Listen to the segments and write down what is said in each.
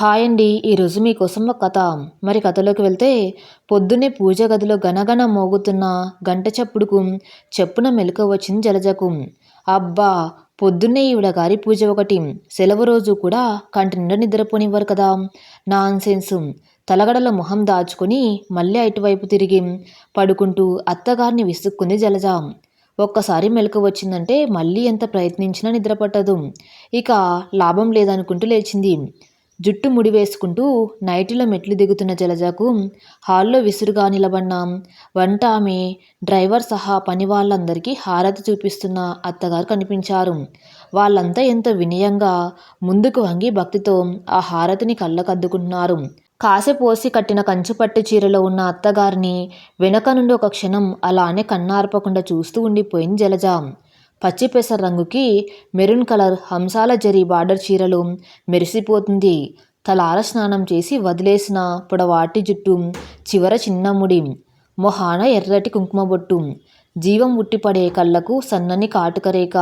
Hi అండి. ఈరోజు మీకోసం ఒక కథ. మరి కథలోకి వెళ్తే పొద్దున్నే పూజ గదిలో గనగన మోగుతున్న గంట చప్పుడుకు చెప్పున మెలుక వచ్చింది జలజకు. అబ్బా పొద్దున్నే ఈవిడ గారి పూజ ఒకటి. సెలవు రోజు కూడా కంటి నిండా నిద్రపోనివ్వరు కదా. నాన్ సెన్సు తలగడల మొహం దాచుకొని మళ్ళీ అటువైపు తిరిగి పడుకుంటూ అత్తగారిని విసుక్కుంది జలజ. ఒక్కసారి మెలకు వచ్చిందంటే మళ్ళీ ఎంత ప్రయత్నించినా నిద్రపట్టదు. ఇక లాభం లేదనుకుంటూ లేచింది. జుట్టు ముడి వేసుకుంటూ నైటిలో మెట్లు దిగుతున్న జలజకు హాల్లో విసురుగా నిలబడిన వంట ఆమె డ్రైవర్ సహా పని వాళ్ళందరికీ హారతి చూపిస్తున్న అత్తగారు కనిపించారు. వాళ్ళంతా ఎంతో వినయంగా ముందుకు వంగి భక్తితో ఆ హారతిని కళ్ళకద్దుకుంటున్నారు కాసెపోసి కట్టిన కంచుపట్టి చీరలో ఉన్న అత్తగారిని వెనక నుండి ఒక క్షణం అలానే కన్నార్పకుండా చూస్తూ ఉండిపోయింది జలజ. పచ్చిపెసర రంగుకి మెరూన్ కలర్ హంసాల జరీ బార్డర్ చీరలు మెరిసిపోతుంది. తలార స్నానం చేసి వదిలేసిన పొడవాటి జుట్టు చివర చిన్న ముడి మొహాన ఎర్రటి కుంకుమ బొట్టు జీవం ఉట్టిపడే కళ్ళకు సన్నని కాటుకరేక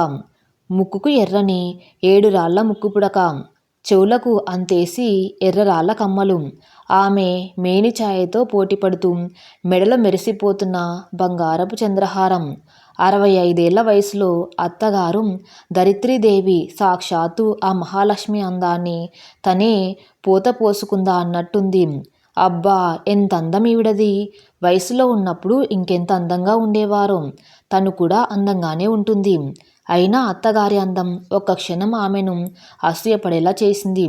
ముక్కుకు ఎర్రని ఏడు రాళ్ళ ముక్కు పుడక చెవులకు అంతేసి ఎర్రరాళ్ళ కమ్మలు. ఆమె మేని ఛాయతో పోటీపడుతూ మెడలో మెరిసిపోతున్న బంగారపు చంద్రహారం అరవై ఐదేళ్ళ వయసులో అత్తగారు ధరిత్రీదేవి సాక్షాత్తు ఆ మహాలక్ష్మి అందాన్ని తనే పూత పోసుకుందా అన్నట్టుంది. అబ్బా ఎంత అందం ఈవిడది వయసులో ఉన్నప్పుడు ఇంకెంత అందంగా ఉండేవారు? తను కూడా అందంగానే ఉంటుంది. అయినా అత్తగారి అందం ఒక్క క్షణం ఆమెను అసూయపడేలా చేసింది.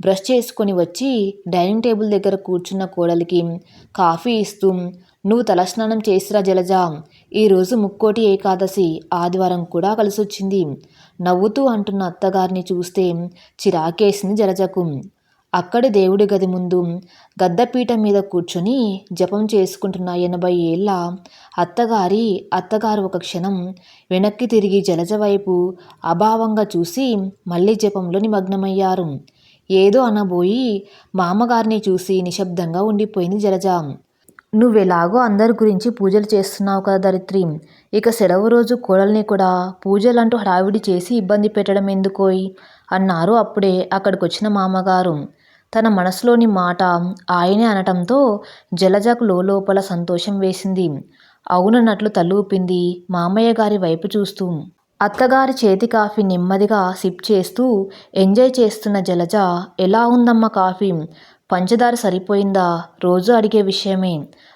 బ్రష్ చేసుకొని వచ్చి డైనింగ్ టేబుల్ దగ్గర కూర్చున్న కోడలికి కాఫీ ఇస్తూ నువ్వు తలస్నానం చేసిరా జలజ ఈరోజు ముక్కోటి ఏకాదశి ఆదివారం కూడా కలిసొచ్చింది. నవ్వుతూ అంటున్న అత్తగారిని చూస్తే చిరాకేసింది జలజకు. అక్కడి దేవుడి గది ముందు గద్దపీఠం మీద కూర్చొని జపం చేసుకుంటున్న ఎనభై ఏళ్ళ అత్తగారి అత్తగారు ఒక క్షణం వెనక్కి తిరిగి జలజ వైపు అభావంగా చూసి మళ్ళీ జపంలో నిమగ్నమయ్యారు. ఏదో అనబోయి మామగారిని చూసి నిశ్శబ్దంగా ఉండిపోయింది జలజ. నువ్వెలాగో అందరి గురించి పూజలు చేస్తున్నావు కదా దరిత్రి ఇక సెలవు రోజు కోడల్ని కూడా పూజలంటూ హడావిడి చేసి ఇబ్బంది పెట్టడం ఎందుకోయ్? అన్నారు అప్పుడే అక్కడికి వచ్చిన మామగారు. తన మనసులోని మాట ఆయనే అనటంతో జలజకు లోపల సంతోషం వేసింది. అవునన్నట్లు తలూపింది మామయ్య గారి వైపు చూస్తూ. అత్తగారి చేతి కాఫీ నెమ్మదిగా సిప్ చేస్తూ ఎంజాయ్ చేస్తున్న జలజ ఎలా ఉందమ్మా కాఫీ? పంచదార సరిపోయిందా? రోజు అడిగే విషయమే.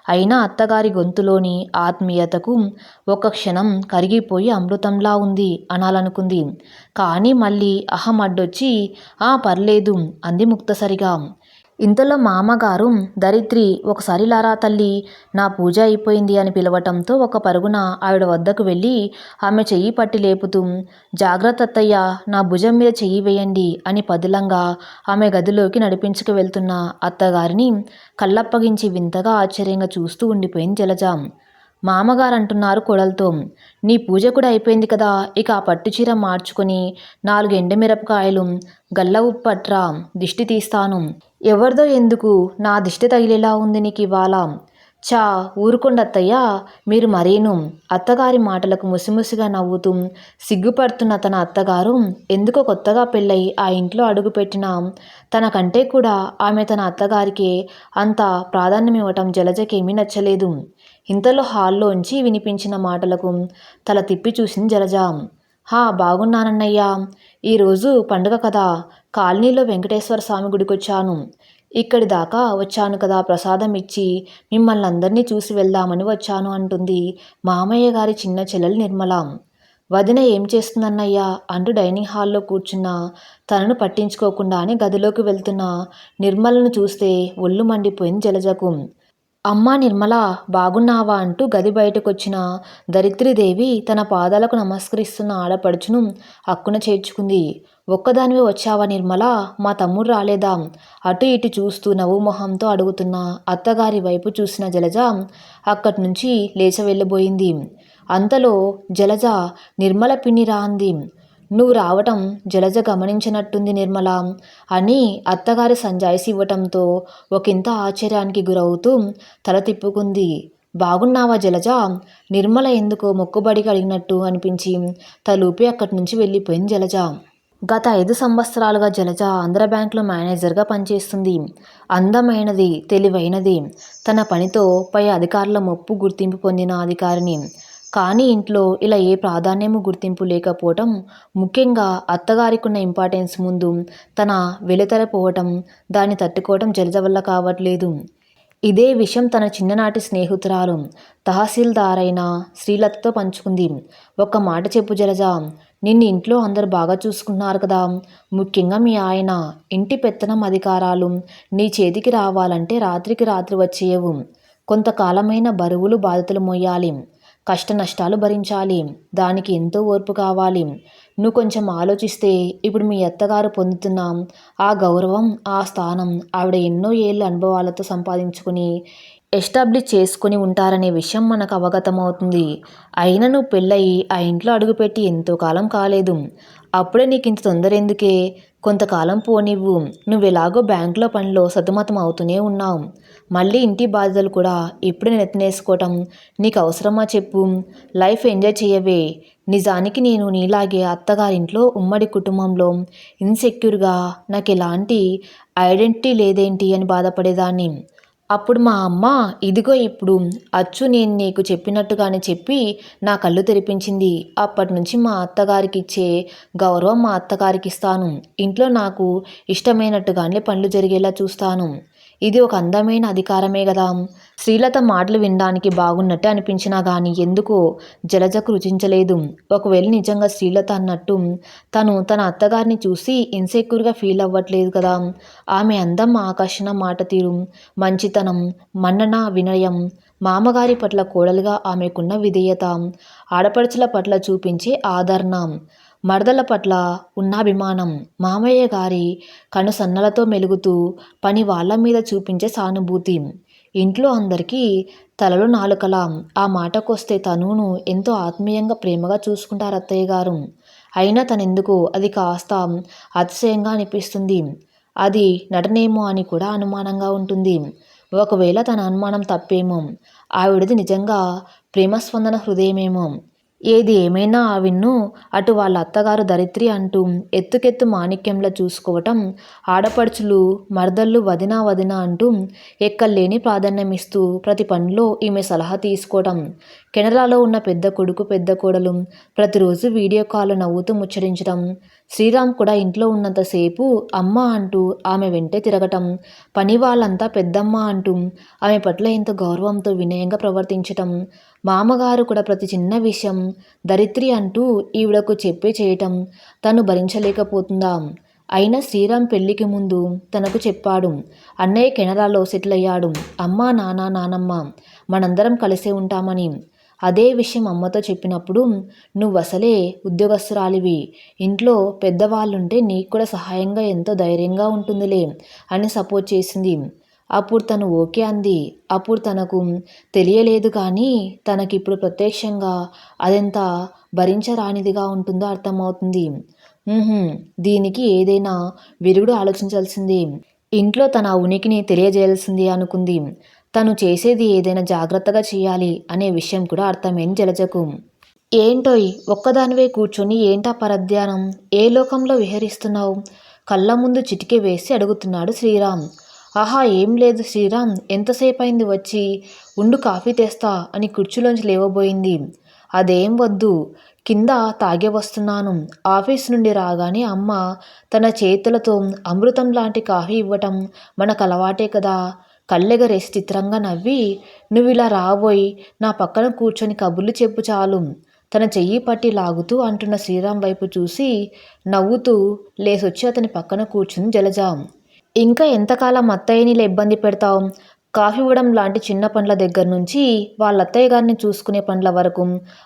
అయినా అత్తగారి గొంతులోని ఆత్మీయతకు ఒక క్షణం కరిగిపోయి అమృతంలా ఉంది అనాలనుకుంది. కానీ మళ్ళీ అహం అడ్డొచ్చి ఆ పర్లేదు అంది ముక్తసరిగా. ఇంతలో మామగారు దరిద్రి ఒకసారి లారా తల్లి నా పూజ అయిపోయింది అని పిలవటంతో ఒక పరుగున ఆవిడ వద్దకు వెళ్ళి ఆమె చెయ్యి పట్టి లేపుతూ జాగ్రత్త అత్తయ్య నా భుజం మీద చెయ్యి వేయండి అని పదిలంగా ఆమె గదిలోకి నడిపించుకు వెళ్తున్న అత్తగారిని కళ్ళప్పగించి వింతగా ఆశ్చర్యంగా చూస్తూ ఉండిపోయింది జలజాం మామగారు అంటున్నారు కొడలతో నీ పూజ కూడా అయిపోయింది కదా ఇక ఆ పట్టు చీర మార్చుకొని నాలుగు ఎండుమిరపకాయలు గల్ల ఉప్పట్రా దిష్టి తీస్తాను. ఎవరిదో ఎందుకు? నా దిష్టి తగిలేలా ఉంది నీకు ఇవాళ. చా ఊరుకొండత్తయ్య మీరు మరీను? అత్తగారి మాటలకు ముసిముసిగా నవ్వుతూ సిగ్గుపడుతున్న తన అత్తగారు ఎందుకో కొత్తగా పెళ్ళై ఆ ఇంట్లో అడుగుపెట్టిన. తనకంటే కూడా ఆమె తన అత్తగారికి అంత ప్రాధాన్యం ఇవ్వటం జలజకేమీ నచ్చలేదు. ఇంతలో హాల్లోంచి వినిపించిన మాటలకు తల తిప్పి చూసింది జలజ. హా బాగున్నానన్నయ్యా. ఈరోజు పండుగ కదా. కాలనీలో వెంకటేశ్వర స్వామి గుడికి వచ్చాను ఇక్కడి దాకా వచ్చాను కదా ప్రసాదం ఇచ్చి మిమ్మల్ని అందరినీ చూసి వెళ్దామని వచ్చాను అంటుంది మామయ్య గారి చిన్న చెల్లెలు నిర్మల. వదిన ఏం చేస్తుందన్నయ్యా? అంటూ డైనింగ్ హాల్లో కూర్చున్న. తనను పట్టించుకోకుండానే గదిలోకి వెళ్తున్న. నిర్మలను చూస్తే ఒళ్ళు మండిపోయింది జలజకు. అమ్మా నిర్మల బాగున్నావా? అంటూ గది బయటకొచ్చిన. దరిద్రిదేవి తన పాదాలకు నమస్కరిస్తున్న ఆడపడుచును అక్కున చేర్చుకుంది. ఒక్కదానివే వచ్చావా నిర్మల? మా తమ్ముడు రాలేదా? అటు ఇటు చూస్తూ నవ్వు మొహంతో అడుగుతున్న అత్తగారి వైపు చూసిన జలజ అక్కడి నుంచి లేచ వెళ్ళబోయింది. అంతలో జలజ నిర్మల పిన్ని రాంది నువ్వు రావటం జలజ గమనించినట్టుంది నిర్మల అని అత్తగారి సంజాయిసి ఇవ్వటంతో ఒకంత ఆశ్చర్యానికి గురవుతూ తల తిప్పుకుంది. బాగున్నావా జలజ? నిర్మల ఎందుకో మొక్కుబడి అడిగినట్టు అనిపించి తలూపి అక్కడి నుంచి వెళ్ళిపోయింది జలజ. గత ఐదు సంవత్సరాలుగా జలజ ఆంధ్ర బ్యాంకులో మేనేజర్గా పనిచేస్తుంది. అందమైనది తెలివైనది. తన పనితో పై అధికారుల మొప్పు గుర్తింపు పొందిన అధికారిని. కానీ ఇంట్లో ఇలా ఏ ప్రాధాన్యము గుర్తింపు లేకపోవటం ముఖ్యంగా అత్తగారికి ఉన్న ఇంపార్టెన్స్ ముందు తన వెలుతరపోవటం దాన్ని తట్టుకోవటం జలజ వల్ల కావట్లేదు. ఇదే విషయం తన చిన్ననాటి స్నేహితురాలు తహసీల్దార్ అయిన శ్రీలతతో పంచుకుంది. ఒక్క మాట చెప్పు జలజ నిన్ను ఇంట్లో అందరు బాగా చూసుకుంటున్నారు కదా. ముఖ్యంగా మీ ఆయన. ఇంటి పెత్తనం అధికారాలు. నీ చేతికి రావాలంటే రాత్రికి రాత్రి వచ్చేయవు కొంతకాలమైన బరువులు బాధితులు మోయాలి. కష్ట నష్టాలు భరించాలి. దానికి ఎంతో ఓర్పు కావాలి. నువ్వు కొంచెం ఆలోచిస్తే ఇప్పుడు మీ అత్తగారు పొందుతున్న ఆ గౌరవం ఆ స్థానం ఆవిడ ఎన్నో ఏళ్ళ అనుభవాలతో సంపాదించుకుని ఎస్టాబ్లిష్ చేసుకుని ఉంటారనే విషయం మనకు అవగతమవుతుంది. అయినా నువ్వు పెళ్ళయి ఆ ఇంట్లో అడుగుపెట్టి ఎంతో కాలం కాలేదు. అప్పుడే నీకు ఇంత తొందర ఎందుకే? కొంతకాలం పోనివ్వు. నువ్వు ఎలాగో బ్యాంకులో పనిలో సతమతం అవుతూనే ఉన్నావు. మళ్ళీ ఇంటి బాధ్యతలు కూడా ఇప్పుడే నెత్తినేసుకోవటం నీకు అవసరమా చెప్పు. లైఫ్ ఎంజాయ్ చేయవే. నిజానికి నేను నీలాగే అత్తగారింట్లో ఉమ్మడి కుటుంబంలో ఇన్సెక్యూర్గా నాకు ఎలాంటి ఐడెంటిటీ లేదేంటి అని బాధపడేదాన్ని. అప్పుడు మా అమ్మ ఇదిగో ఇప్పుడు అచ్చు నేను నీకు చెప్పినట్టుగానే చెప్పి నా కళ్ళు తెరిపించింది. అప్పటి నుంచి మా అత్తగారికి ఇచ్చే గౌరవం మా అత్తగారికి ఇస్తాను ఇంట్లో నాకు ఇష్టమైనట్టుగానే పనులు జరిగేలా చూస్తాను. ఇది ఒక అందమైన అధికారమే కదా శ్రీలత మాటలు వినడానికి బాగున్నట్టు అనిపించినా కానీ ఎందుకో జలజకు రుచించలేదు. ఒకవేళ నిజంగా శ్రీలత అన్నట్టు తను తన అత్తగారిని చూసి ఇన్సెక్యూర్గా ఫీల్ అవ్వట్లేదు కదా. ఆమె అందం ఆకర్షణ మాట తీరు. మంచితనం మన్నన వినయం. మామగారి పట్ల కోడలుగా ఆమెకున్న విధేయత. ఆడపడుచుల పట్ల చూపించే ఆదరణ. మరదల పట్ల ఉన్న అభిమానం మామయ్య గారి కనుసన్నలతో మెలుగుతూ పని వాళ్ళ మీద చూపించే సానుభూతి. ఇంట్లో అందరికీ తలలో నాలుకలా. ఆ మాటకొస్తే తనును ఎంతో ఆత్మీయంగా ప్రేమగా చూసుకుంటారు అత్తయ్య గారు. అయినా తనెందుకు అది కాస్త అతిశయంగా అనిపిస్తుంది. అది నటనేమో అని కూడా అనుమానంగా ఉంటుంది. ఒకవేళ తన అనుమానం తప్పేమో. ఆవిడది నిజంగా ప్రేమస్పందన హృదయమేమో. ఏది ఏమైనా ఆవిన్ను అటు వాళ్ళ అత్తగారు దరిత్రి అంటూ ఎత్తుకెత్తు మాణిక్యంలో చూసుకోవటం ఆడపడుచులు మరదళ్ళు వదినా వదినా అంటూ ఎక్కల్లేని ప్రాధాన్యమిస్తూ ప్రతి పనిలో ఈమె సలహా తీసుకోవటం. కెనడాలో ఉన్న పెద్ద కొడుకు పెద్ద కోడలు ప్రతిరోజు వీడియో కాల్ నవ్వుతూ ముచ్చరించడం శ్రీరామ్ కూడా ఇంట్లో ఉన్నంతసేపు అమ్మ అంటూ ఆమె వెంటే తిరగటం. పని వాళ్ళంతా పెద్దమ్మ అంటూ ఆమె పట్ల ఇంత గౌరవంతో వినయంగా ప్రవర్తించటం. మామగారు కూడా ప్రతి చిన్న విషయం దరిత్రి అంటూ ఈవిడకు చెప్పే చేయటం. తను భరించలేకపోతుందా? అయినా శ్రీరామ్ పెళ్ళికి ముందు తనకు చెప్పాడు. అన్నయ్య కెనడాలో సెటిల్ అయ్యాడు. అమ్మా నాన్న నానమ్మ మనందరం కలిసే ఉంటామని. అదే విషయం అమ్మతో చెప్పినప్పుడు నువ్వు అసలే ఉద్యోగస్తురాలివి. ఇంట్లో పెద్దవాళ్ళుంటే నీకు కూడా సహాయంగా ఎంతో ధైర్యంగా ఉంటుందిలే అని సపోర్ట్ చేసింది. అప్పుడు తను ఓకే అంది. అప్పుడు తనకు తెలియలేదు కానీ తనకిప్పుడు ప్రత్యక్షంగా అదెంత భరించరానిదిగా ఉంటుందో అర్థమవుతుంది. దీనికి ఏదైనా విరుగుడు ఆలోచించాల్సింది. ఇంట్లో తన ఉనికిని తెలియజేయాల్సింది అనుకుంది. తను చేసేది ఏదైనా జాగ్రత్తగా చేయాలి అనే విషయం కూడా అర్థమైంది జలజకు. ఏంటోయ్ ఒక్కదానివే కూర్చొని ఏంటా పరధ్యానం? ఏ లోకంలో విహరిస్తున్నావు? కళ్ళ ముందు చిటికే వేసి అడుగుతున్నాడు శ్రీరామ్. ఆహా ఏం లేదు శ్రీరామ్ ఎంతసేపు అయింది వచ్చి? ఉండు కాఫీ తెస్తా అని కుర్చీలోంచి లేవబోయింది. అదేం వద్దు కింద తాగే వస్తున్నాను. ఆఫీస్ నుండి రాగానే అమ్మ తన చేతులతో అమృతం లాంటి కాఫీ ఇవ్వటం మనకు అలవాటే కదా. కళ్ళెగరేసి చిత్రంగా నవ్వి నువ్వు ఇలా రాబోయి నా పక్కన కూర్చొని కబుర్లు చెప్పు చాలు తన చెయ్యి పట్టి లాగుతూ అంటున్న శ్రీరామ్ వైపు చూసి నవ్వుతూ లేసొచ్చి అతని పక్కన కూర్చుని జలజాం. ఇంకా ఎంతకాలం అత్తయ్యని ఇబ్బంది పెడతావు? కాఫీ ఇవ్వడం లాంటి చిన్న పండ్ల దగ్గర నుంచి వాళ్ళ అత్తయ్య గారిని చూసుకునే పనుల వరకు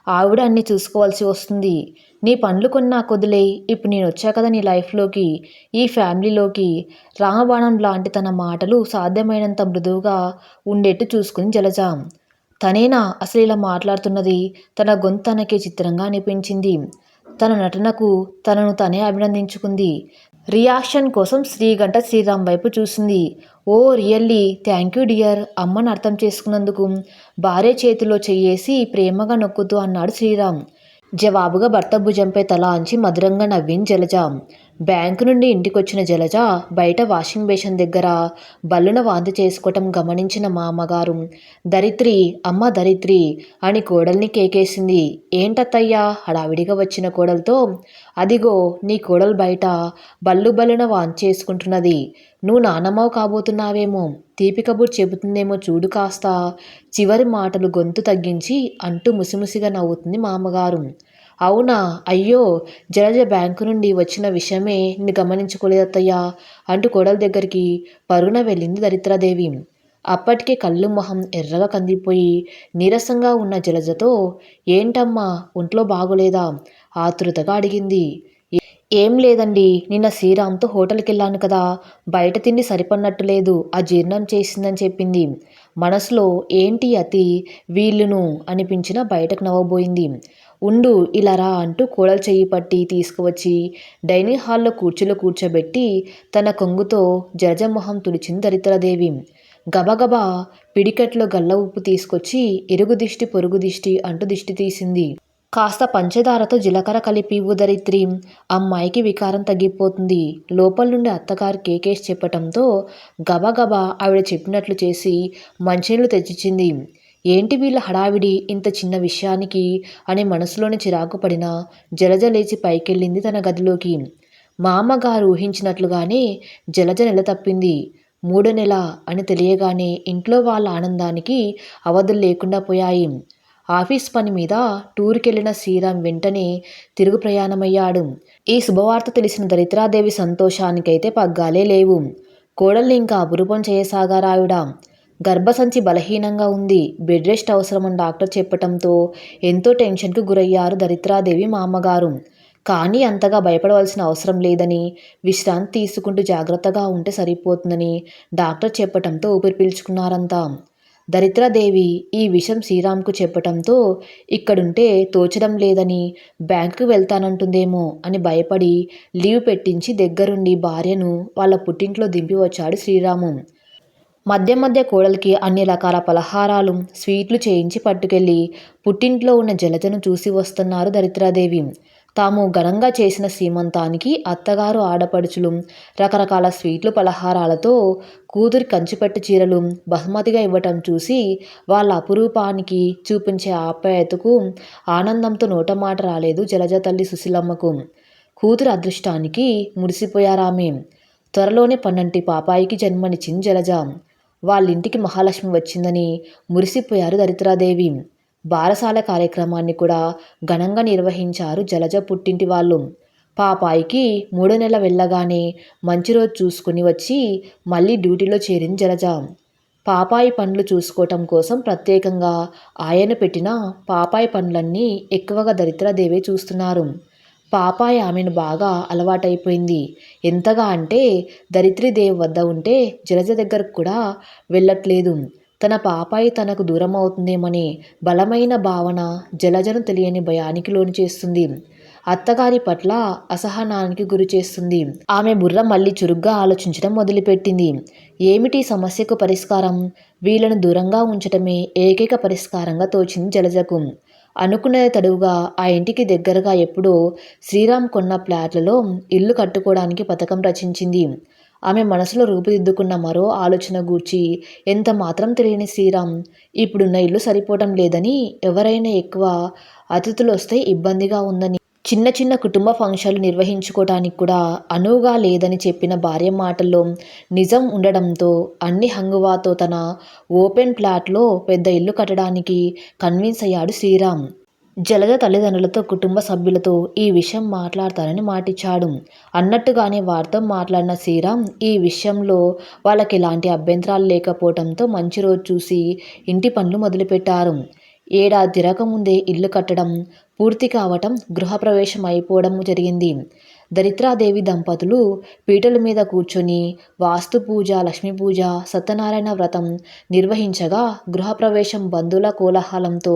ఆవిడ అన్ని చూసుకోవాల్సి వస్తుంది. నీ పనులు కొన్నా కొదిలే. ఇప్పుడు నేను వచ్చా కదా నీ లైఫ్లోకి ఈ ఫ్యామిలీలోకి. రామబాణం లాంటి తన మాటలు సాధ్యమైనంత మృదువుగా ఉండేట్టు చూసుకుని జలజాం. తనేనా అసలు ఇలా మాట్లాడుతున్నది? తన గొంతు తనకే చిత్రంగా అనిపించింది. తన నటనకు తనను తనే అభినందించుకుంది. రియాక్షన్ కోసం శ్రీగంట శ్రీరామ్ వైపు చూసింది. Oh really thank you dear అమ్మను అర్థం చేసుకున్నందుకు భార్య చేతిలో చెయ్యేసి ప్రేమగా నొక్కుతూ అన్నాడు శ్రీరామ్. జవాబుగా భర్త భుజంపై తల అంచి మధురంగా నవ్వింది జలజ. బ్యాంకు నుండి ఇంటికొచ్చిన జలజ బయట వాషింగ్ బేషన్ దగ్గర బల్లున వాంతి చేసుకోవటం గమనించిన మా అమ్మగారు దరిత్రి అమ్మ దరిత్రి అని కోడల్ని కేకేసింది. ఏంటత్తయ్యా? హడావిడిగా వచ్చిన కోడలతో అదిగో నీ కోడలు బయట బల్లు బల్లున వాంతి చేసుకుంటున్నది. నువ్వు నానమ్మవు కాబోతున్నావేమో. తీపి కబుర్ చెబుతుందేమో చూడు కాస్త చివరి మాటలు గొంతు తగ్గించి అంటూ ముసిముసిగా నవ్వుతుంది మా అమ్మగారు. అవునా? అయ్యో జలజ బ్యాంకు నుండి వచ్చిన విషయమే నిన్ను గమనించుకోలేదత్తయ్యా అంటూ కోడల దగ్గరికి పరుగున వెళ్ళింది దరిద్రాదేవి. అప్పటికే కళ్ళు మొహం ఎర్రగా కందిపోయి నీరసంగా ఉన్న జలజతో ఏంటమ్మా ఒంట్లో బాగోలేదా? ఆతృతగా అడిగింది. ఏం లేదండి నిన్న శ్రీరామ్తో హోటల్కి వెళ్ళాను కదా బయట తిండి సరిపడినట్టు లేదు ఆ జీర్ణం చేసిందని చెప్పింది. మనసులో ఏంటి అతి వీళ్ళును అనిపించిన బయటకు నవ్వబోయింది. ఉండు ఇలా రా అంటూ కోడలు చెయ్యి పట్టి తీసుకువచ్చి డైనింగ్ హాల్లో కూర్చులో కూర్చోబెట్టి తన కొంగుతో జరజమొహం తుడిచింది దరిద్రదేవి గబగబా పిడికెట్లో గల్ల ఉప్పు తీసుకొచ్చి ఎరుగు దిష్టి పొరుగు దిష్టి అంటూ దిష్టి తీసింది. కాస్త పంచదారతో జీలకర్ర కలిపి ఉదరిత్రి అమ్మాయికి వికారం తగ్గిపోతుంది. లోపల నుండి అత్తగారు కేకేసి చెప్పటంతో గబగబా ఆవిడ చెప్పినట్లు చేసి మంచినీళ్ళు తెచ్చిచ్చింది. ఏంటి వీళ్ళ హడావిడి? ఇంత చిన్న విషయానికి అని మనసులోని చిరాకు పడిన జలజ లేచి పైకెళ్ళింది తన గదిలోకి. మా అమ్మగారు ఊహించినట్లుగానే జలజ నెల తప్పింది. మూడో నెల అని తెలియగానే ఇంట్లో వాళ్ళ ఆనందానికి అవధులు లేకుండా పోయాయి. ఆఫీస్ పని మీద టూర్కెళ్ళిన శ్రీరామ్ వెంటనే తిరుగు ప్రయాణమయ్యాడు. ఈ శుభవార్త తెలిసిన దరిద్రాదేవి సంతోషానికైతే పగ్గాలే లేవు. కోడల్ని ఇంకా అపురూపం చేయసాగారావిడ గర్భసంచి బలహీనంగా ఉంది. బెడ్ రెస్ట్ అవసరమని డాక్టర్ చెప్పటంతో ఎంతో టెన్షన్కు గురయ్యారు దరిద్రాదేవి మా అమ్మగారు కానీ అంతగా భయపడవలసిన అవసరం లేదని విశ్రాంతి తీసుకుంటూ జాగ్రత్తగా ఉంటే సరిపోతుందని డాక్టర్ చెప్పటంతో ఊపిరి పీల్చుకున్నారంతా. దరిద్రాదేవి ఈ విషయం శ్రీరామ్కు చెప్పటంతో ఇక్కడుంటే తోచడం లేదని బ్యాంకుకు వెళ్తానంటుందేమో అని భయపడి లీవ్ పెట్టించి దగ్గరుండి భార్యను వాళ్ళ పుట్టింట్లో దింపి వచ్చాడు శ్రీరాము. మధ్య మధ్య కోడలికి అన్ని రకాల పలహారాలు స్వీట్లు చేయించి పట్టుకెళ్ళి పుట్టింట్లో ఉన్న జలజను చూసి వస్తున్నారు దరిద్రాదేవి. తాము ఘనంగా చేసిన సీమంతానికి అత్తగారు ఆడపడుచులు రకరకాల స్వీట్లు పలహారాలతో కూతురి కంచిపట్టు చీరలు బహుమతిగా ఇవ్వటం చూసి వాళ్ళ అపురూపానికి చూపించే ఆప్యాయతకు ఆనందంతో నోటమాట రాలేదు జలజ తల్లి సుశీలమ్మకు. కూతురు అదృష్టానికి మురిసిపోయారామే. త్వరలోనే పన్నంటి పాపాయికి జన్మనిచ్చింది జలజ. వాళ్ళింటికి మహాలక్ష్మి వచ్చిందని మురిసిపోయారు దరిద్రాదేవి. బారసాల కార్యక్రమాన్ని కూడా ఘనంగా నిర్వహించారు జలజ పుట్టింటి వాళ్ళు. పాపాయికి మూడో నెల వెళ్ళగానే మంచి రోజు చూసుకుని వచ్చి మళ్ళీ డ్యూటీలో చేరింది జలజ. పాపాయి పండ్లు చూసుకోవటం కోసం ప్రత్యేకంగా ఆయన పెట్టిన పాపాయి పండ్లన్నీ ఎక్కువగా దరిద్రదేవే చూస్తున్నారు. పాపాయి ఆమెను బాగా అలవాటైపోయింది. ఎంతగా అంటే దరిత్రిదేవి వద్ద ఉంటే జలజ దగ్గరకు కూడా వెళ్ళట్లేదు. తన పాపాయి తనకు దూరం అవుతుందేమనే బలమైన భావన జలజను తెలియని భయానికి లోను చేస్తుంది. అత్తగారి పట్ల అసహనానికి గురి చేస్తుంది. ఆమె బుర్ర మళ్ళీ చురుగ్గా ఆలోచించడం మొదలుపెట్టింది. ఏమిటి సమస్యకు పరిష్కారం? వీళ్ళను దూరంగా ఉంచటమే ఏకైక పరిష్కారంగా తోచింది జలజకు. అనుకునే తడువుగా ఆ ఇంటికి దగ్గరగా ఎప్పుడో శ్రీరామ్ కొన్న ఫ్లాట్లలో ఇల్లు కట్టుకోవడానికి పథకం రచించింది. ఆమె మనసులో రూపుదిద్దుకున్న మరో ఆలోచన గూర్చి ఎంత మాత్రం తెలియని శ్రీరామ్ ఇప్పుడున్న ఇల్లు సరిపోవటం లేదని ఎవరైనా ఎక్కువ అతిథులు వస్తే ఇబ్బందిగా ఉందని చిన్న చిన్న కుటుంబ ఫంక్షన్లు నిర్వహించుకోవటానికి కూడా అనువుగా లేదని చెప్పిన భార్య మాటల్లో నిజం ఉండడంతో అన్ని హంగువాతో తన ఓపెన్ ప్లాట్లో పెద్ద ఇల్లు కట్టడానికి కన్విన్స్ అయ్యాడు శ్రీరామ్. జలజ తల్లిదండ్రులతో కుటుంబ సభ్యులతో ఈ విషయం మాట్లాడతానని మాటిచ్చాడు. అన్నట్టుగానే వారితో మాట్లాడిన శ్రీరామ్ ఈ విషయంలో వాళ్ళకి ఎలాంటి అభ్యంతరాలు లేకపోవడంతో మంచి రోజు చూసి ఇంటి పనులు మొదలుపెట్టారు. ఏడాది తిరగకముందే ఇల్లు కట్టడం పూర్తి కావటం గృహప్రవేశం అయిపోవడం జరిగింది. దరిద్రాదేవి దంపతులు పీటల మీద కూర్చొని వాస్తు పూజ లక్ష్మీ పూజ సత్యనారాయణ వ్రతం నిర్వహించగా గృహప్రవేశం బంధువుల కోలాహలంతో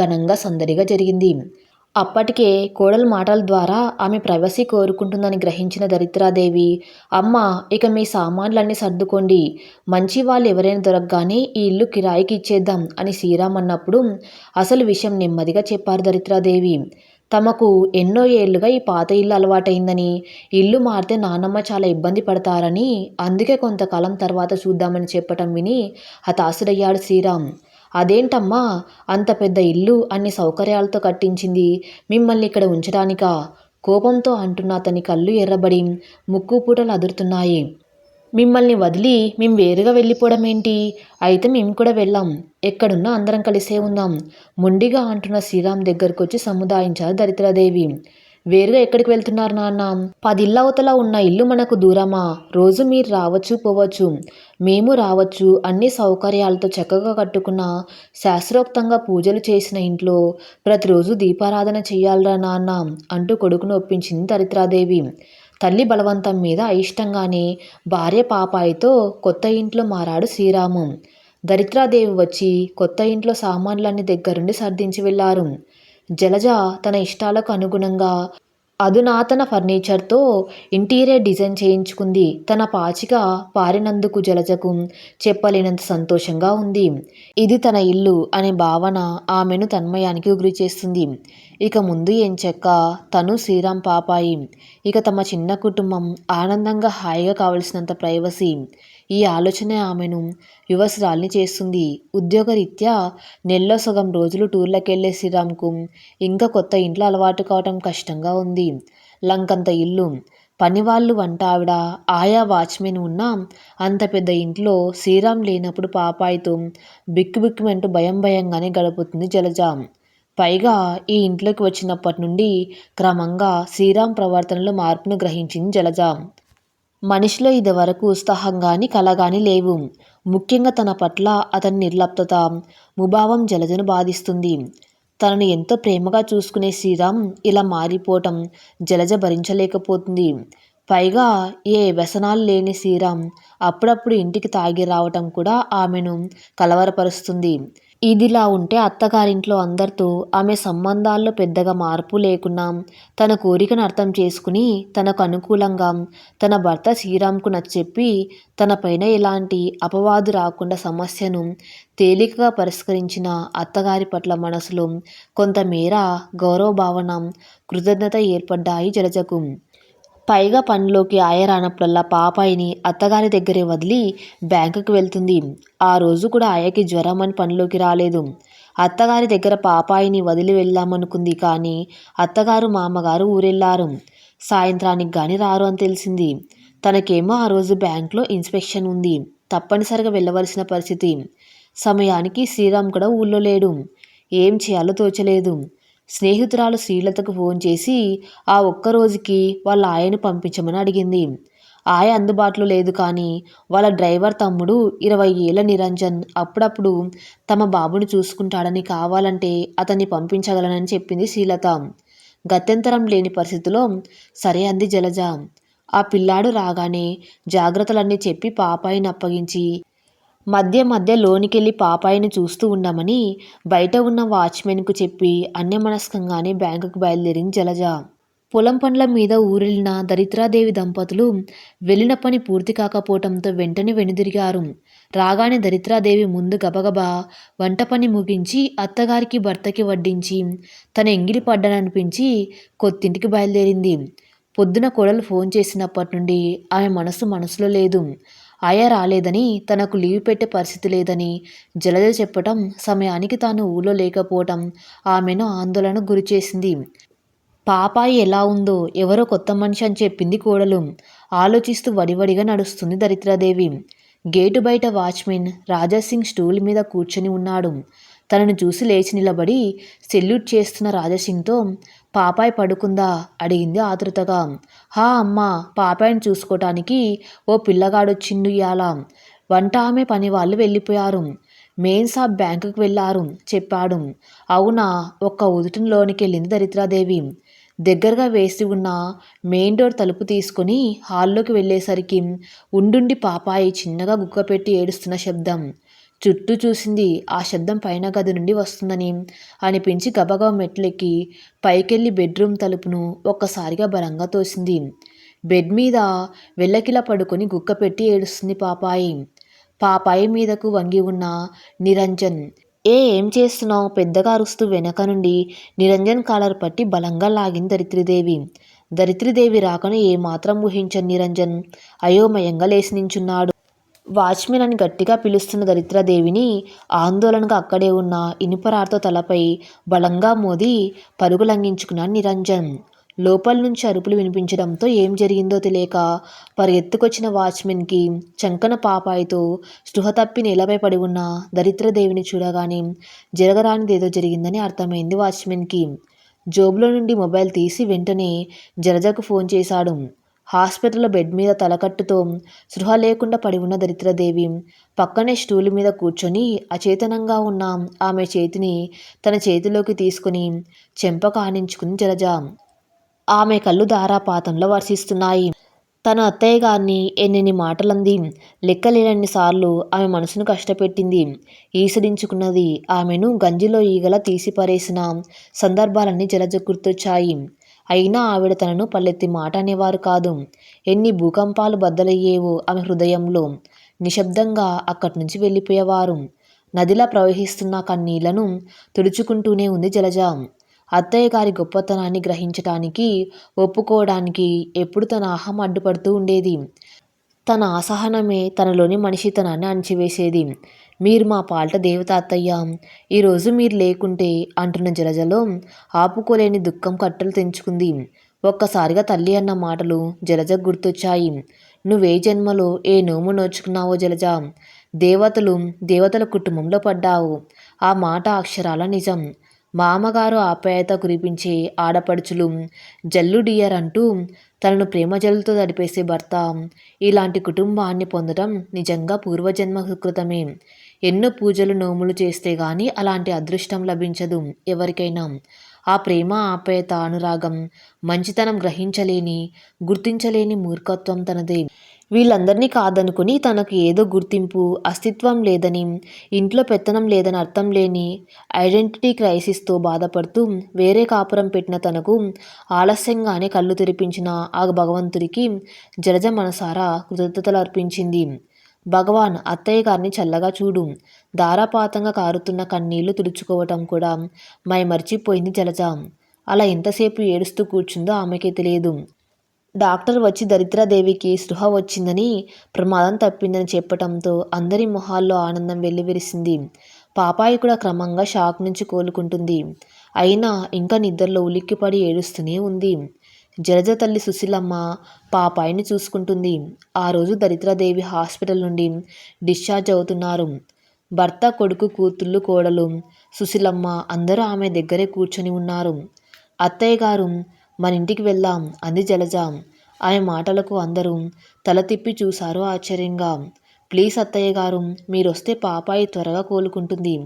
ఘనంగా సందడిగా జరిగింది. అప్పటికే కోడలు మాటల ద్వారా ఆమె ప్రైవసీ కోరుకుంటుందని గ్రహించిన దరిద్రాదేవి అమ్మ ఇక మీ సామాన్లన్నీ సర్దుకోండి. మంచి వాళ్ళు ఎవరైనా దొరకగానే ఈ ఇల్లు కిరాయికి ఇచ్చేద్దాం అని శ్రీరామ్ అన్నప్పుడు అసలు విషయం నెమ్మదిగా చెప్పారు దరిద్రాదేవి. తమకు ఎన్నో ఏళ్ళుగా ఈ పాత ఇల్లు అలవాటైందని ఇల్లు మారితే నానమ్మ చాలా ఇబ్బంది పడతారని అందుకే కొంతకాలం తర్వాత చూద్దామని చెప్పటం విని హతాశుడయ్యాడు శ్రీరామ్. అదేంటమ్మా? అంత పెద్ద ఇల్లు అన్ని సౌకర్యాలతో కట్టించింది. మిమ్మల్ని ఇక్కడ ఉంచడానికా? కోపంతో అంటున్న అతని కళ్ళు ఎర్రబడి ముక్కు పూటలు అదురుతున్నాయి. మిమ్మల్ని వదిలి మేము వేరుగా వెళ్ళిపోవడం ఏంటి అయితే మేము కూడా వెళ్ళాం. ఎక్కడున్నా అందరం కలిసే ఉందాం మొండిగా అంటున్న శ్రీరామ్ దగ్గరకు వచ్చి సముదాయించారు దరిద్రదేవి. వేరుగా ఎక్కడికి వెళ్తున్నారు నాన్న? పదిళ్ళ అవతల ఉన్న ఇల్లు మనకు దూరమా? రోజు మీరు రావచ్చు పోవచ్చు. మేము రావచ్చు. అన్ని సౌకర్యాలతో చక్కగా కట్టుకున్న శాస్త్రోక్తంగా పూజలు చేసిన ఇంట్లో ప్రతిరోజు దీపారాధన చెయ్యాలరా నాన్న? అంటూ కొడుకును ఒప్పించింది దరిద్రాదేవి. తల్లి బలవంతం మీద అయిష్టంగానే భార్య పాపాయితో కొత్త ఇంట్లో మారాడు శ్రీరాము. దరిద్రాదేవి వచ్చి కొత్త ఇంట్లో సామాన్లన్నీ దగ్గరుండి సర్దించి వెళ్ళారు. జలజ తన ఇష్టాలకు అనుగుణంగా అధునాతన ఫర్నిచర్తో ఇంటీరియర్ డిజైన్ చేయించుకుంది. తన పాచిక పారినందుకు జలజకు చెప్పలేనంత సంతోషంగా ఉంది. ఇది తన ఇల్లు అనే భావన ఆమెను తన్మయానికి గురి చేస్తుంది ఇక ముందు ఏం చెక్క? తను శ్రీరామ్ పాపాయి. ఇక తమ చిన్న కుటుంబం ఆనందంగా హాయిగా కావలసినంత ప్రైవసీ. ఈ ఆలోచన ఆమెను యువసరాల్ని చేస్తుంది. ఉద్యోగరీత్యా నెలలో సగం రోజులు టూర్లకెళ్ళే శ్రీరామ్కు ఇంకా కొత్త ఇంట్లో అలవాటు కావటం కష్టంగా ఉంది. లంకంత ఇల్లు పనివాళ్ళు వంట ఆవిడ ఆయా వాచ్మెన్ ఉన్న అంత పెద్ద ఇంట్లో శ్రీరామ్ లేనప్పుడు పాపాయితో బిక్కుబిక్కుమంటూ భయం భయంగానే గడుపుతుంది జలజ. పైగా ఈ ఇంట్లోకి వచ్చినప్పటి నుండి క్రమంగా శ్రీరామ్ ప్రవర్తనలో మార్పును గ్రహించింది జలజ. మనిషిలో ఇదివరకు ఉత్సాహం కానీ కల కానీ లేవు. ముఖ్యంగా తన పట్ల అతని నిర్లప్తత ముభావం జలజను బాధిస్తుంది. తనను ఎంతో ప్రేమగా చూసుకునే శ్రీరామ్ ఇలా మారిపోవటం జలజ భరించలేకపోతుంది. పైగా ఏ వ్యసనాలు లేని శ్రీరామ్ అప్పుడప్పుడు ఇంటికి తాగి రావటం కూడా ఆమెను కలవరపరుస్తుంది. ఇదిలా ఉంటే అత్తగారింట్లో అందరితో ఆమె సంబంధాల్లో పెద్దగా మార్పు లేకున్నా తన కోరికను అర్థం చేసుకుని తనకు అనుకూలంగా తన భర్త శ్రీరామ్కు నచ్చెప్పి తనపైన ఎలాంటి అపవాదు రాకుండా సమస్యను తేలికగా పరిష్కరించిన అత్తగారి పట్ల మనసులో కొంతమేర గౌరవ భావన కృతజ్ఞత ఏర్పడ్డాయి జలజకు పైగా పనిలోకి ఆయ రానప్పుడల్లా పాపాయిని అత్తగారి దగ్గరే వదిలి బ్యాంకుకి వెళ్తుంది. ఆ రోజు కూడా ఆయకి జ్వరం అని పనిలోకి రాలేదు. అత్తగారి దగ్గర పాపాయిని వదిలి వెళ్దామనుకుంది కానీ అత్తగారు మామగారు ఊరెళ్ళారు సాయంత్రానికి కానీ రారు అని తెలిసింది. తనకేమో ఆ రోజు బ్యాంక్లో ఇన్స్పెక్షన్ ఉంది. తప్పనిసరిగా వెళ్ళవలసిన పరిస్థితి. సమయానికి శ్రీరామ్ కూడా ఊళ్ళో లేడు. ఏం చేయాలో తోచలేదు. స్నేహితురాలు శ్రీలతకు ఫోన్ చేసి ఆ ఒక్క రోజుకి వాళ్ళ ఆయను పంపించమని అడిగింది. ఆయ అందుబాటులో లేదు కానీ వాళ్ళ డ్రైవర్ తమ్ముడు ఇరవై ఏళ్ళ నిరంజన్ అప్పుడప్పుడు తమ బాబుని చూసుకుంటాడని కావాలంటే అతన్ని పంపించగలనని చెప్పింది శ్రీలత. గత్యంతరం లేని పరిస్థితిలో సరే అంది జలజ. ఆ పిల్లాడు రాగానే జాగ్రత్తలన్నీ చెప్పి పాపాయిని అప్పగించి మధ్య మధ్య లోనికెళ్ళి పాపాయిని చూస్తూ ఉండమని బయట ఉన్న వాచ్మెన్కు చెప్పి అన్యమనస్కంగానే బ్యాంకుకు బయలుదేరింది జలజ. పొలం పండ్ల మీద ఊరెళ్ళిన దరిద్రాదేవి దంపతులు వెళ్ళిన పని పూర్తి కాకపోవటంతో వెంటనే వెనుదిరిగారు. రాగానే దరిద్రాదేవి ముందు గబగబా వంట పని ముగించి అత్తగారికి భర్తకి వడ్డించి తన ఎంగిలి పడ్డాననిపించి కొత్తింటికి బయలుదేరింది. పొద్దున కోడలు ఫోన్ చేసినప్పటి నుండి ఆమె మనసు మనసులో లేదు. ఆయా రాలేదని తనకు లీవ్ పెట్టే పరిస్థితి లేదని జలజ చెప్పటం సమయానికి తాను ఊళ్ళో లేకపోవటం ఆమెను ఆందోళనకు గురిచేసింది పాపాయి ఎలా ఉందో ఎవరో కొత్త మనిషి అని చెప్పింది కోడలు. ఆలోచిస్తూ వడివడిగా నడుస్తుంది దరిద్రాదేవి. గేటు బయట వాచ్మెన్ రాజాసింగ్ స్టూల్ మీద కూర్చొని ఉన్నాడు. తనను చూసి లేచి నిలబడి సెల్యూట్ చేస్తున్న రాజసింగ్తో పాపాయ్ పడుకుందా? అడిగింది ఆతృతగా హా అమ్మ పాపాయిని చూసుకోవటానికి ఓ పిల్లగాడొచ్చిండు ఇయాల వంట ఆమె పని వాళ్ళు వెళ్ళిపోయారు. మెయిన్ సాబ్ బ్యాంకుకి వెళ్ళారు చెప్పాడు. అవునా ఒక్క ఉదుటిలోనికి వెళ్ళింది దరిద్రాదేవి. దగ్గరగా వేసి ఉన్న మెయిన్ డోర్ తలుపు తీసుకొని హాల్లోకి వెళ్ళేసరికి ఉండుండి పాపాయి చిన్నగా గుక్క పెట్టి ఏడుస్తున్న శబ్దం. చుట్టూ చూసింది ఆ శబ్దం పైన గది నుండి వస్తుందని. అనిపించి గబగబ మెట్లెక్కి పైకెళ్ళి బెడ్రూమ్ తలుపును ఒక్కసారిగా బలంగా తోసింది. బెడ్ మీద వెళ్ళకిలా పడుకొని గుక్క పెట్టి ఏడుస్తుంది పాపాయి. పాపాయి మీదకు వంగి ఉన్న నిరంజన్ ఏ ఏం చేస్తున్నావు? పెద్దగా అరుస్తూ వెనక నుండి నిరంజన్ కాలర్ పట్టి బలంగా లాగింది దరిత్రిదేవి దరిత్రిదేవి రాకను ఏమాత్రం ఊహించని నిరంజన్ అయోమయంగా లేచి నించున్నాడు. వాచ్మెన్ అని గట్టిగా పిలుస్తున్న దరిద్రదేవిని ఆందోళనగా అక్కడే ఉన్న ఇనుపరాడుతో తలపై బలంగా మోది పరుగులంఘించుకున్నాడు నిరంజన్. లోపల నుంచి అరుపులు వినిపించడంతో ఏం జరిగిందో తెలియక పరిగెత్తుకొచ్చిన వాచ్మెన్కి చంకన పాపాయితో స్పృహ తప్పి నేలపై పడి ఉన్న దరిద్రదేవిని చూడగానే జరగరానిదేదో జరిగిందని అర్థమైంది వాచ్మెన్కి. జోబులో నుండి మొబైల్ తీసి వెంటనే జరజకు ఫోన్ చేశాడు. హాస్పిటల్ బెడ్ మీద తలకట్టుతో స్పృహ లేకుండా పడి ఉన్న దరిద్రదేవి పక్కనే స్టూల్ మీద కూర్చొని అచేతనంగా ఉన్న ఆమె చేతిని తన చేతిలోకి తీసుకుని చెంప కానించుకుని జలజ. ఆమె కళ్ళు ధారాపాతంలో వర్షిస్తున్నాయి. తన అత్తయ్య గారిని ఎన్నెన్ని మాటలంది లెక్కలేనన్ని సార్లు ఆమె మనసును కష్టపెట్టింది. ఈసడించుకున్నది ఆమెను గంజిలో ఈగల తీసి పరేసిన సందర్భాలన్నీ జలజ గుర్తొచ్చాయి. అయినా ఆవిడ తనను పల్లెత్తి మాట అనేవారు కాదు. ఎన్ని భూకంపాలు బద్దలయ్యేవో ఆమె హృదయంలో నిశ్శబ్దంగా అక్కడి నుంచి వెళ్ళిపోయేవారు. నదిలా ప్రవహిస్తున్న కన్నీళ్ళను తుడుచుకుంటూనే ఉంది జలజ. అత్తయ్య గారి గొప్పతనాన్ని గ్రహించటానికి ఒప్పుకోవడానికి ఎప్పుడు తన అహం అడ్డుపడుతూ ఉండేది. తన అసహనమే తనలోని మనిషితనాన్ని అణిచివేసేది. మీరు మా పాల్ట దేవతాతయ్య ఈరోజు మీరు లేకుంటే అంటున్న జలజలో ఆపుకోలేని దుఃఖం కట్టలు తెంచుకుంది. ఒక్కసారిగా తల్లి అన్న మాటలు జలజ గుర్తొచ్చాయి. నువ్వే జన్మలో ఏ నోము నోచుకున్నావో జలజ? దేవతలు దేవతల కుటుంబంలో పడ్డావు. ఆ మాట అక్షరాల నిజం. మామగారు ఆప్యాయత కురిపించే ఆడపడుచులు జల్లు డియర్ అంటూ తనను ప్రేమ జల్లుతో తడిపేసే భర్త. ఇలాంటి కుటుంబాన్ని పొందడం నిజంగా పూర్వజన్మ సుకృతమే ఎన్నో పూజలు నోములు చేస్తే గాని అలాంటి అదృష్టం లభించదు ఎవరికైనా. ఆ ప్రేమ ఆప్యాయత అనురాగం మంచితనం గ్రహించలేని గుర్తించలేని మూర్ఖత్వం తనదే. వీళ్ళందరినీ కాదనుకుని తనకు ఏదో గుర్తింపు అస్తిత్వం లేదని ఇంట్లో పెత్తనం లేదని అర్థం లేని ఐడెంటిటీ క్రైసిస్తో బాధపడుతూ వేరే కాపురం పెట్టిన తనకు ఆలస్యంగానే కళ్ళు తెరిపించిన ఆ భగవంతుడికి జలజ మనసారా కృతజ్ఞతలు అర్పించింది. భగవాన్ అత్తయ్య గారిని చల్లగా చూడు. ధారాపాతంగా కారుతున్న కన్నీళ్ళు తుడుచుకోవటం కూడా మై మర్చిపోయింది జలజ. అలా ఎంతసేపు ఏడుస్తూ కూర్చుందో ఆమెకే తెలియదు. డాక్టర్ వచ్చి దరిద్రదేవికి స్పృహ వచ్చిందని ప్రమాదం తప్పిందని చెప్పటంతో అందరి మొహాల్లో ఆనందం వెల్లివిరిసింది. పాపాయి కూడా క్రమంగా షాక్ నుంచి కోలుకుంటుంది. అయినా ఇంకా నిద్రలో ఉలిక్కిపడి ఏడుస్తూనే ఉంది. జలజ తల్లి సుశీలమ్మ పాపాయిని చూసుకుంటుంది. ఆ రోజు దరిద్రదేవి హాస్పిటల్ నుండి డిశ్చార్జ్ అవుతున్నారు. భర్త కొడుకు కూతుళ్ళు కోడలు సుశీలమ్మ అందరూ ఆమె దగ్గరే కూర్చొని ఉన్నారు. అత్తయ్య గారు మన ఇంటికి వెళ్దాం అంది జలజ. ఆమె మాటలకు అందరూ తల తిప్పి చూశారు ఆశ్చర్యంగా. ప్లీజ్ అత్తయ్య గారు మీరొస్తే పాపాయి త్వరగా కోలుకుంటుంది.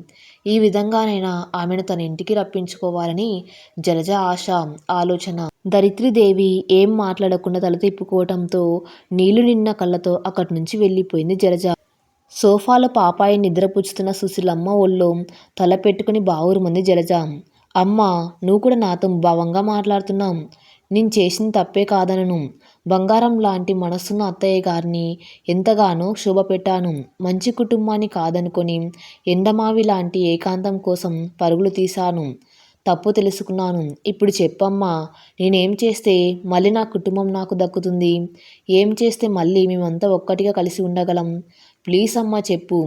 ఈ విధంగానైనా ఆమెను తన ఇంటికి రప్పించుకోవాలని జలజ ఆశ ఆలోచన. దరిత్రిదేవి ఏం మాట్లాడకుండా తల తిప్పుకోవటంతో నీళ్ళు నిన్న కళ్ళతో అక్కడి నుంచి వెళ్ళిపోయింది జలజ. సోఫాలో పాపాయి నిద్రపుచ్చుతున్న సుశీలమ్మ ఒళ్ళో తల పెట్టుకుని బావురుమంది జలజ. అమ్మ నువ్వు కూడా నాతో భావంగా మాట్లాడుతున్నాం నేను చేసిన తప్పే కాదనను. బంగారం లాంటి మనసున్న అత్తయ్య గారిని ఎంతగానో శుభపెట్టాను మంచి కుటుంబాన్ని కాదనుకొని ఎండమావి లాంటి ఏకాంతం కోసం పరుగులు తీశాను. తప్పు తెలుసుకున్నాను. ఇప్పుడు చెప్పమ్మా నేనేం చేస్తే మళ్ళీ నా కుటుంబం నాకు దక్కుతుంది? ఏం చేస్తే మళ్ళీ మేమంతా ఒక్కటిగా కలిసి ఉండగలం? ప్లీజ్ అమ్మా చెప్పు.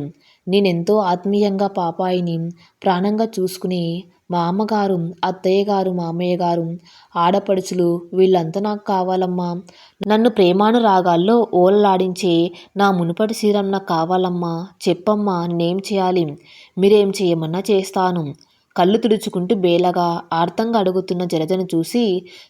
నేనెంతో ఆత్మీయంగా పాపాయిని ప్రాణంగా చూసుకుని మా అమ్మగారు అత్తయ్య గారు మామయ్య గారు ఆడపడుచులు వీళ్ళంతా నాకు కావాలమ్మా. నన్ను ప్రేమానురాగాల్లో ఓలలాడించే నా మునుపటి శీరం నాకు కావాలమ్మా. చెప్పమ్మా నేనేం చేయాలి? మీరేం చేయమన్నా చేస్తాను. కళ్ళు తుడుచుకుంటూ బేలగా ఆర్తంగా అడుగుతున్న జలజను చూసి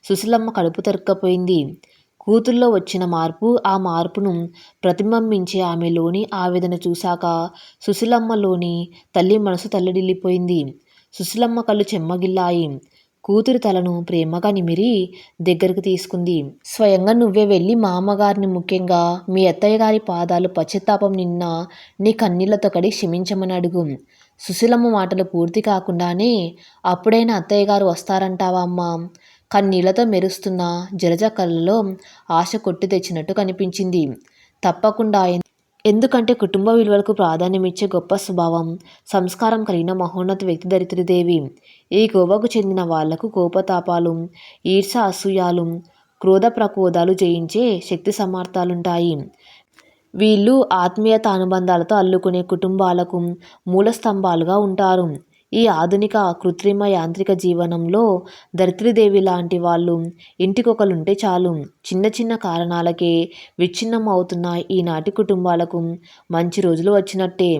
సుశీలమ్మ కడుపు తరుక్కపోయింది. కూతుల్లో వచ్చిన మార్పు ఆ మార్పును ప్రతిబింబించే ఆమెలోని ఆవేదన చూశాక సుశీలమ్మలోని తల్లి మనసు తల్లడిల్లిపోయింది. సుశీలమ్మ కళ్ళు చెమ్మగిల్లాయి. కూతురు తలను ప్రేమగా నిమిరి దగ్గరకు తీసుకుంది. స్వయంగా నువ్వే వెళ్ళి మా అమ్మగారిని ముఖ్యంగా మీ అత్తయ్య గారి పాదాలు పశ్చాత్తాపం నిన్న నీ కన్నీళ్ళతో కడి క్షమించమని అడుగు. సుశీలమ్మ మాటలు పూర్తి కాకుండానే అప్పుడైనా అత్తయ్య గారు వస్తారంటావా అమ్మా? కన్నీళ్ళతో మెరుస్తున్న జలజ కళ్ళలో ఆశ కొట్టి తెచ్చినట్టు కనిపించింది. తప్పకుండా ఎందుకంటే కుటుంబ విలువలకు ప్రాధాన్యమిచ్చే గొప్ప స్వభావం సంస్కారం కలిగిన మహోన్నత వ్యక్తి దరిద్రదేవి. ఈ గోవాకు చెందిన వాళ్ళకు కోపతాపాలు ఈర్ష అసూయాలు క్రోధ ప్రకోదాలు జయించే శక్తి సమర్థాలుంటాయి వీళ్ళు ఆత్మీయత అనుబంధాలతో అల్లుకునే కుటుంబాలకు మూల స్తంభాలుగా ఉంటారు. ఈ ఆధునిక కృత్రిమ యాంత్రిక జీవనంలో ధరిత్రీదేవి లాంటి వాళ్ళు ఇంటికొకలుంటే చాలు. చిన్న చిన్న కారణాలకే విచ్ఛిన్నం అవుతున్న ఈనాటి కుటుంబాలకు. మంచి రోజులు వచ్చినట్టే.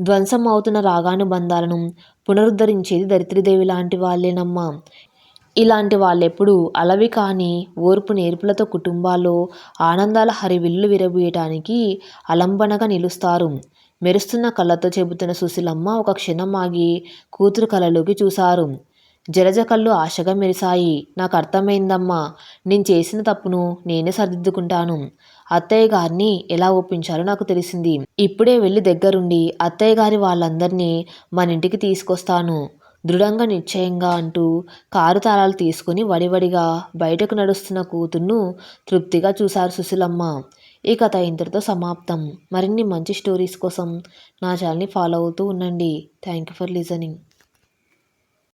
ధ్వంసం అవుతున్న రాగానుబంధాలను పునరుద్ధరించేది ధరిత్రీదేవి లాంటి వాళ్ళేనమ్మా. ఇలాంటి వాళ్ళెప్పుడు అలవి కాని ఓర్పు నేర్పులతో కుటుంబాల్లో ఆనందాల హరివిల్లు విరబూయటానికి అలంబనగా నిలుస్తారు. మెరుస్తున్న కళ్ళతో చెబుతున్న సుశీలమ్మ ఒక క్షణం ఆగి కూతురు కళ్ళలోకి చూశారు. జలజ కళ్ళు ఆశగా మెరిశాయి. నాకు అర్థమైందమ్మా నేను చేసిన తప్పును నేనే సరిదిద్దుకుంటాను. అత్తయ్య గారిని ఎలా ఒప్పించాలో నాకు తెలిసింది. ఇప్పుడే వెళ్ళి దగ్గరుండి అత్తయ్య గారి వాళ్ళందరినీ మన ఇంటికి తీసుకొస్తాను. దృఢంగా నిశ్చయంగా అంటూ కారు తాళాలు తీసుకుని వడివడిగా బయటకు నడుస్తున్న కూతుర్ను తృప్తిగా చూశారు సుశీలమ్మ. ఈ కథ ఇంతటితో సమాప్తం. మరిన్ని మంచి స్టోరీస్ కోసం నా ఛానల్ని ఫాలో అవుతూ ఉండండి. Thank you for listening.